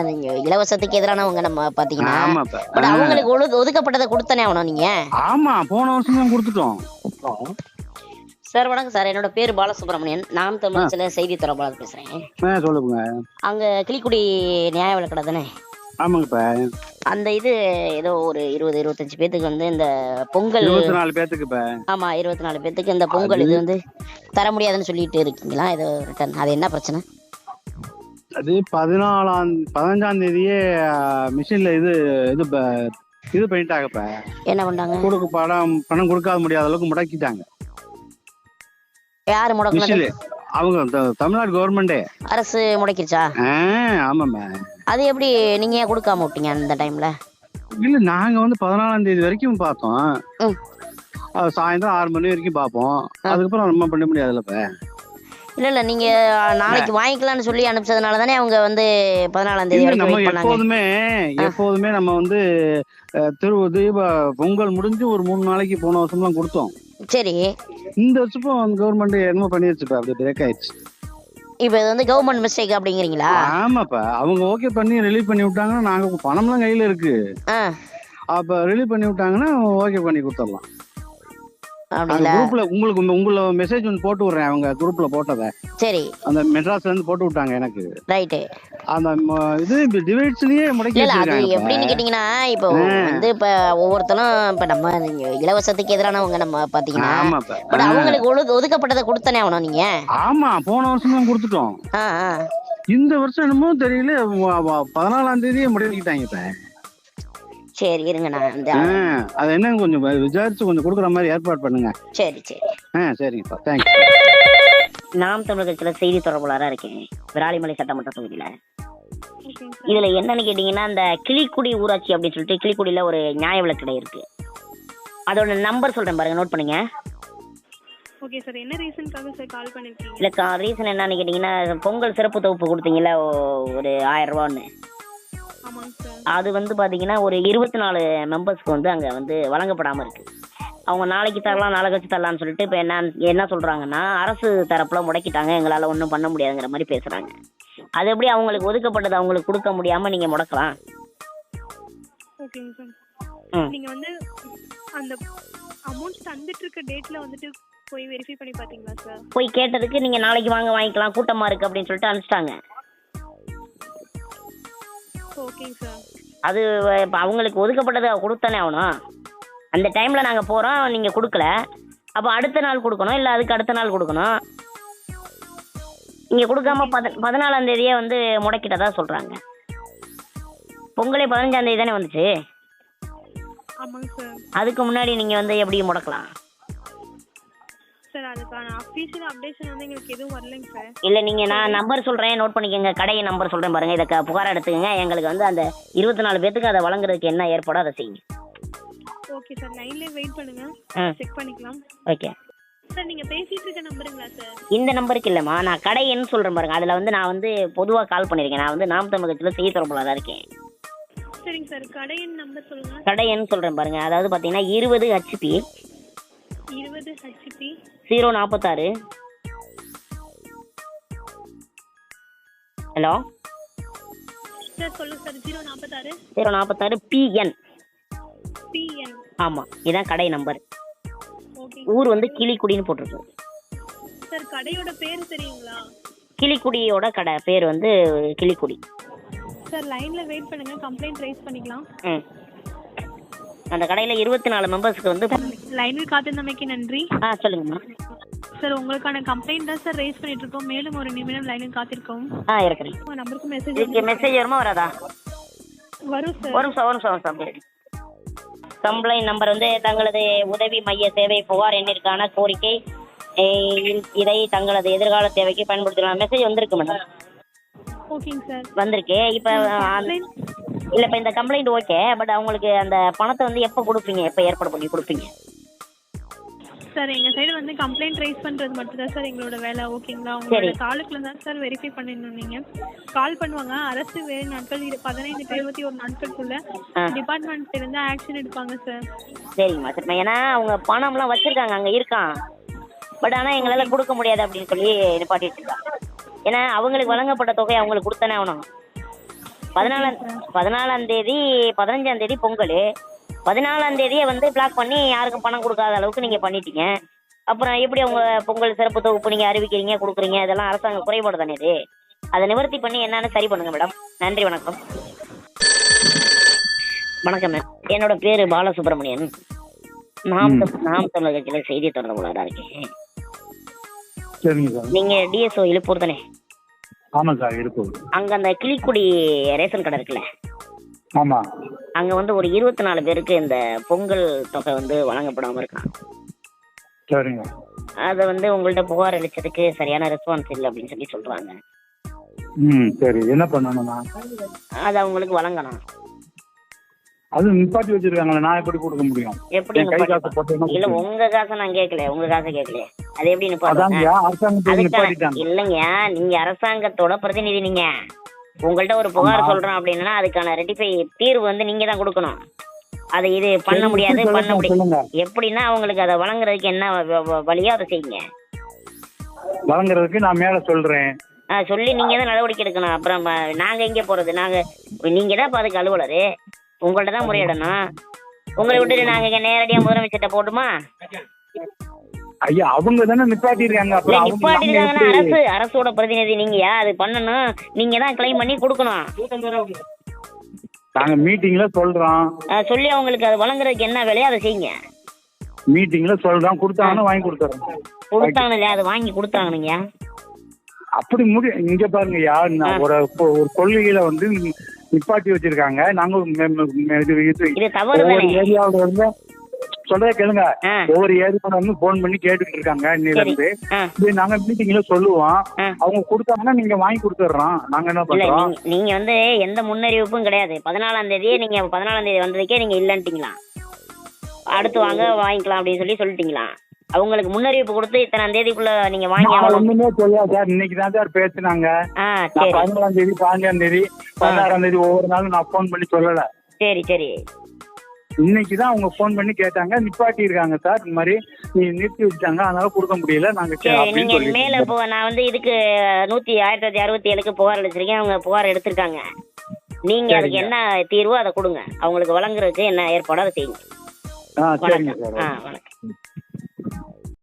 இலவசத்துக்கு எதிரானவங்க நம்ம பாத்தீங்கன்னா. பட் அவங்களுக்கு ஒதுக்கப்பட்டதை கொடுத்தானே ஆகணும் நீங்க? ஆமா போன வருஷம் கொடுத்துட்டோம். சார் வணக்கம் சார். என்னோட பேர் பாலசுப்ரமணியன். நாம் தமிழ்ச்சியில் செய்தி தொடர்பாளர் பேசுறேன். சொல்லுங்க. அங்க கிளிக்குடி நியாய விலக்கடை தானே? ஆமாங்கப்பா. அந்த இது ஏதோ ஒரு இருபது இருபத்தஞ்சு பேத்துக்கு வந்து இந்த பொங்கல் இருபத்தி நாலு பேத்துக்குப்பா. ஆமா இருபத்தி நாலு பேத்துக்கு இந்த பொங்கல் இது வந்து தர முடியாதுன்னு சொல்லிட்டு இருக்கீங்களா? ஏதோ ரிட்டர்ன் அது என்ன பிரச்சனை? அது பதினாலாம் பதினஞ்சாம் தேதியே மிஷின்ல இது இது இது பண்ணிட்டாங்கப்பா என்ன பண்ணாங்க கொடுக்க பணம் பணம் கொடுக்காத முடியாத அளவுக்கு முடக்கிட்டாங்க. யாரு முடக்கினது மிஷின்ல. அவங்க தமிழ்நாடு கவர்மெண்டே அரசு முடக்கிருச்சா? ஆமாம்மா. அது எப்படி நீங்க ஏன் கொடுக்காம விட்டீங்க அந்த டைம்ல? இல்ல நாங்க வந்து பதினாலாம் தேதி வரைக்கும் பார்த்தோம். சாயந்தரம் ஆறு மணி வரைக்கும் பார்ப்போம். அதுக்கப்புறம் நம்ம பண்ண முடியாதுல்லப்ப இல்ல இல்ல நீங்க நாளைக்கு வாங்கிக்கலாம்னு சொல்லி அனுப்பிச்சதுனால தானே அவங்க வந்து பதினாலாம் தேதி நம்ம எப்போதுமே எப்போதுமே நம்ம வந்து திரு தீப பொங்கல் முடிஞ்சு ஒரு மூணு நாளைக்கு போன வருஷம்லாம் கொடுத்தோம். சரி. இந்த வருஷம் கவர்மெண்ட் என்னமோ பண்ணிருச்சுப்பா அப்படி பிரேக் ஆயிடுச்சு. இப்போ இது வந்து கவர்மெண்ட் மிஸ்டேக் அப்படிங்கிறீங்களா? ஆமாப்பா அவங்க ஓகே பண்ணி ரிலீவ் பண்ணி விட்டாங்கன்னா நாங்க பணம்லாம் கையில இருக்கு. அப்ப ரிலீவ் பண்ணி விட்டாங்கன்னா ஓகே பண்ணி கொடுத்துடலாம். குரூப்ல உங்களுக்கு உங்க- உங்கள மெசேஜ் ஒன்று போட்டு விடுறேன் அவங்க குரூப்ல போட்டதை. சரி. அந்த மெட்ராஸ்ல இருந்து போட்டு விட்டாங்க எனக்கு. ரைட்டு. அந்த இது டிவைட்ஸ்லயே முடக்கி இல்ல அது எப்படின்னு கேட்டீங்கன்னா இப்போ வந்து இப்ப ஒவ்வொருத்தரும் இப்ப நம்ம இலவசத்துக்கு எதிரானவங்க நம்ம பாத்தீங்கன்னா பட் அவங்களுக்கு ஒதுக்கப்பட்டதை கொடுத்தானே ஆகணும் நீங்க? ஆமா போன வருஷம் தான் கொடுத்துட்டோம். இந்த வருஷம் என்னமோ தெரியல பதினாலாம் தேதியே முடக்கிட்டாங்க இப்ப. சரி இருங்க நான் இந்த ஆ, அது என்னன்னு கொஞ்சம் விசாரிச்சு கொஞ்சம் கொடுக்குற மாதிரி ஏற்பாடு பண்ணுங்க. சரி சரி. ஆ சரிங்கப்பா. தேங்க்ஸ் நாம் தமிழ் கட்சியில செய்தி தொடர்பாளராக இருக்கேன் விராலிமலை சட்டமன்ற தொகுதியில. இதுல என்னன்னு கேட்டீங்கன்னா இந்த கிளிக்குடி ஊராட்சி அப்படின்னு சொல்லிட்டு கிளிக்குடியில ஒரு நியாய விலக்கடை இருக்கு. அதோட நம்பர் சொல்றேன் பாருங்க நோட் பண்ணுங்க. ஓகே சார் என்ன ரீசனுக்காக சார் கால் பண்ணிருக்கீங்க? இல்ல ரீசன் என்னன்னு கேட்டீங்கன்னா பொங்கல் சிறப்பு தொகுப்பு கொடுத்தீங்கல்ல ஓ- ஒரு ஆயிரம் ரூபான்னு. அது வந்து பாத்தீங்கன்னா ஒரு இருபத்தி நாலு மெம்பர்ஸ்க்கு வந்து அங்க வந்து வழங்கப்படாம இருக்கு. அவங்க நாளைக்கு தரலாம் நாளை கழிச்சு தரலாம்னு சொல்லிட்டு இப்போ என்ன என்ன சொல்றாங்கன்னா அரசு தரப்புல முடக்கிட்டாங்க எங்களால ஒன்றும் பண்ண முடியாதுங்கிற மாதிரி பேசுறாங்க. அது எப்படி அவங்களுக்கு ஒதுக்கப்பட்டது அவங்களுக்கு கொடுக்க முடியாம நீங்க முடக்கலாம்? ஓகேங்க சார். வந்து அந்த அமௌண்ட் தந்துட்டு இருக்க டேட்ல வந்துட்டு போய் வெரிஃபை பண்ணி பாத்தீங்களா சார்? போய் கேட்டதுக்கு நீங்க நாளைக்கு வாங்க வாங்கிக்கலாம் கூட்டமா இருக்கு அப்படின்னு சொல்லிட்டு அனுப்பிச்சிட்டாங்க. ஓகேங்க சார் அது இப்போ அவங்களுக்கு ஒதுக்கப்பட்டதை கொடுத்தானே ஆகணும். அந்த டைம்ல நாங்க போறோம் நீங்க கொடுக்கல. அப்போ அடுத்த நாள் கொடுக்கணும் இல்ல அதுக்கு அடுத்த நாள் கொடுக்கணும்? நீங்க கொடுக்காம பத பதினாலாம் தேதியே வந்து முடக்கிட்டதா சொல்றாங்க. பொங்கலே பதினஞ்சாம் தேதி தானே வந்துச்சு? அதுக்கு முன்னாடி நீங்க வந்து எப்படி முடக்கலாம். சார் அதுக்கான அஃபீஷியல் அப்டேஷன் வந்து எங்களுக்கு எதுவும் வரலைங்க சார் இல்ல நீங்க நான் நம்பர் சொல்றேன் நோட் பண்ணிக்கோங்க கடை நம்பர் சொல்றேன் பாருங்க இதை க- புகார் எடுத்துக்கங்க எங்களுக்கு வந்து அந்த இருபத்தி நாலு பேத்துக்கு அதை வழங்குறதுக்கு என்ன ஏற்பாடோ அதை செய்யுங்க. ஓகே சார் லைன்லயே வெயிட் பண்ணுங்க. செக் பண்ணிக்கலாம். ஓகே சார் நீங்க பேசிட்டு இருக்க நம்பருங்களா சார் இந்த நம்பருக்கு இல்லைம்மா நான் கடை எண் சொல்கிறேன் பாருங்க அதில் வந்து நான் வந்து பொதுவாக கால் பண்ணியிருக்கேன் நான் வந்து நாம் தமிழ் கட்சியில் செய்தி தொடர்பாளராக இருக்கேன். சரிங்க சார் கடையின் நம்பர் சொல்லுங்க. கடை எண் சொல்கிறேன் பாருங்க அதாவது பார்த்தீங்கன்னா இருபது ஹெச்பி இருபது ஹெச்பி ஜீரோ நாற்பத்தாறு ஹலோ ஜீரோ நாற்பத்தாறு பிஎன் பிஎன் ஆமாம் இதான் கடை நம்பர் ஊர் வந்து கிளிக்குடின்னு போட்டிருக்கு. சார் கடையோட பேர் தெரியுங்களா? கிளிக்குடியோட கடை பேர் வந்து கிளிக்குடி. சார் லைன்ல வெயிட் பண்ணுங்க. கம்ப்ளைண்ட் ரைஸ் பண்ணிக்கலாம். ம். அந்த கடையில் இருபத்தி நாலு மெம்பர்ஸ்க்கு வந்து லைனில் காத்திருந்தமைக்கு நன்றி. ஆ சொல்லுங்கம்மா சார் உங்களுக்கான கம்ப்ளைண்ட் தான் சார் ரைஸ் பண்ணிட்டு இருக்கோம் மேலும் ஒரு நிமிடம் லைனில் காத்திருக்கோம் ஆ இருக்கிறேன். உங்க நம்பருக்கு மெசேஜ் இதுக்கு மெசேஜ் வருமா வராதா? வரும் சார் நிமிஷம் ஒரு நிமிஷம் ஒரு நிமிஷம் அப்படியே கம்ப்ளைண்ட் நம்பர் வந்து தங்களது உதவி மைய சேவை புகார் எண்ணிற்கான கோரிக்கை. இதை தங்களது எதிர்கால தேவைக்கு பயன்படுத்தலாம். மெசேஜ் வந்திருக்கு மேடம் ஓகேங்க சார் வந்திருக்கு. இப்போ இல்லை இப்போ இந்த கம்ப்ளைண்ட் ஓகே பட் அவங்களுக்கு அந்த பணத்தை வந்து எப்போ கொடுப்பீங்க? எப்போ ஏற்பாடு பண்ணி கொடுப்பீங்க? சார் எங்க சைடு வந்து கம்ப்ளைண்ட் ரைஸ் பண்றது மட்டும் தான் சார் எங்களோட வேலை ஓகேங்களா உங்களோட தாலுக்குல தான் சார் வெரிஃபை பண்ணிடணும் நீங்க. கால் பண்ணுவாங்க அரசு வேறு நாட்கள் பதினைந்து இருபத்தி ஒரு நாட்களுக்குள்ள. டிபார்ட்மெண்ட் இருந்து ஆக்ஷன் எடுப்பாங்க சார் சரிங்கம்மா சரிம்மா ஏன்னா அவங்க பணம்லாம் வச்சுருக்காங்க அங்கே இருக்கான் பட் ஆனால் எங்களால் கொடுக்க முடியாது அப்படின்னு சொல்லி நிப்பாட்டிட்டு இருக்காங்க ஏன்னா அவங்களுக்கு வழங்கப்பட்ட தொகை அவங்களுக்கு கொடுத்தானே ஆகணும். பதினாலாம் பதினாலாம் தேதி பதினஞ்சாம் தேதி பொங்கல். பதினாலாம் தேதியே வந்து பிளாக் பண்ணி யாருக்கும் பணம் கொடுக்காத அளவுக்கு நீங்கள் பண்ணிட்டீங்க. அப்புறம் எப்படி உங்க பொங்கல் சிறப்பு தொகுப்பு நீங்கள் அறிவிக்கிறீங்க கொடுக்குறீங்க? இதெல்லாம் அரசாங்க குறைபாடு தானே இது. அதை நிவர்த்தி பண்ணி என்னன்னு சரி பண்ணுங்க மேடம் நன்றி வணக்கம். வணக்கம் மேம் என்னோட பேர் பாலசுப்ரமணியன். நாம் நாம் கட்சியில் செய்தி தொடர்பாளராக இருக்கேன். நீங்கள் டிஎஸ்ஓ இழுப்பூர் தானே. சார் இருக்கும் அங்கே அந்த கிளிக்குடி ரேஷன் கடை இருக்குல்ல? ஆமா. அங்கே வந்து ஒரு இருபத்தி நாலு பேருக்கு இந்த பொங்கல் தொகை வந்து வழங்கப்படாமல் இருக்கான் சரிங்க. அதை வந்து உங்கள்ட்ட புகார் அளிச்சதுக்கு சரியான ரெஸ்பான்ஸ் இல்லை அப்படின்னு சொல்லி சொல்கிறாங்க ம் சரி. என்ன பண்ணணும்னா? அதை அவங்களுக்கு வழங்கணும். அது நிப்பாட்டி வச்சிருக்காங்களே நான் எப்படி கொடுக்க முடியும்? எப்படி என் கை காசு இல்ல உங்க காசை நான் கேட்கல உங்க காசை கேட்கல அது எப்படி நிப்பாட்டுவாங்க இல்லைங்க நீங்க அரசாங்கத்தோட பிரதிநிதி நீங்க. உங்கள்ட்ட ஒரு புகார். சொல்றோம் அப்படின்னா அதுக்கான ரெட்டிஃபை தீர்வு வந்து நீங்க தான் கொடுக்கணும். அதை இது பண்ண முடியாது பண்ண முடியாது. எப்படின்னா அவங்களுக்கு அதை வழங்குறதுக்கு என்ன வழியோ அதை செய்யுங்க. வழங்குறதுக்கு நான் மேல சொல்றேன். சொல்லி நீங்க தான் நடவடிக்கை எடுக்கணும். அப்புறம் நாங்க எங்கே போறது? நாங்க நீங்க தான் இப்ப அதுக்கு அலுவலர். உங்கள்ட்ட தான் முறையிடணும். உங்களை விட்டுட்டு நாங்க நேரடியா முதலமைச்சர்கிட்ட போட்டுமா? ஐயா அவங்க தானே அவங்க நம்ம நிப்பாட்டிருக்காங்கன்னா எப்படி- அரசு அரசோட பிரதிநிதி நீங்கயா அது பண்ணணும். நீங்க தான் கிளைம் பண்ணி கொடுக்கணும். நாங்க மீட்டிங்ல சொல்றோம். சொல்லி அவங்களுக்கு அது வழங்குறதுக்கு என்ன வேலையோ அதை செய்யுங்க. மீட்டிங்ல சொல்றோம். கொடுத்தாங்கன்னா வாங்கி கொடுத்துறோம். கொடுத்தாங்க இல்லையா அதை வாங்கி கொடுத்தாங்கனுங்க. அப்படி முடி இங்க பாருங்க நான் ஒரு ஒரு கொள்கையில வந்து நிப்பாட்டி வச்சிருக்காங்க. நாங்க இது ஏரியாவுல இருந்து சொல்றத கேளுங்க. ஒவ்வொரு ஏரியாவுல வந்து போன் பண்ணி கேட்டுட்டு இருக்காங்க இன்னையில சரி. இருந்து. இது நாங்க மீட்டிங்ல சொல்லுவோம். அவங்க கொடுத்தாங்கன்னா நீங்க வாங்கி கொடுத்துட்றோம் நாங்க என்ன பண்றோம்? நீங்க வந்து எந்த முன்னறிவிப்பும் கிடையாது. பதினாலாம் தேதியே நீங்க பதினாலாம் தேதி வந்ததுக்கே நீங்க இல்லன்ட்டீங்களா? அடுத்து வாங்க வாங்கிக்கலாம் அப்படின்னு சொல்லி சொல்லிட்டீங்களா? அவங்களுக்கு முன்னறிவிப்பு கொடுத்து இத்தனாம் தேதிக்குள்ள நீங்க வாங்கி ஒண்ணுமே சொல்ல சார். இன்னைக்கு தான் சார் பேசுனாங்க. பதினாலாம் தேதி பதினஞ்சாம் தேதி பதினாறாம் தேதி ஒவ்வொரு நாளும் நான் ஃபோன் பண்ணி சொல்லல. சரி சரி. இன்னைக்கு தான் அவங்க ஃபோன் பண்ணி கேட்டாங்க. நிப்பாட்டி இருக்காங்க சார். இந்த மாதிரி நீ நிறுத்தி வச்சாங்க அதனால கொடுக்க முடியல. நாங்க மேல இப்போ நான் வந்து இதுக்கு நூத்தி ஆயிரத்தி தொள்ளாயிரத்தி அறுபத்தி ஏழுக்கு புகார் அளிச்சிருக்கேன். அவங்க புகார் எடுத்திருக்காங்க. நீங்க அதுக்கு. என்ன தீர்வோ அதை கொடுங்க. அவங்களுக்கு வழங்குறதுக்கு என்ன ஏற்பாடோ அதை செய்யுங்க. ஆ சரிங்க சார். ஆ வணக்கம்.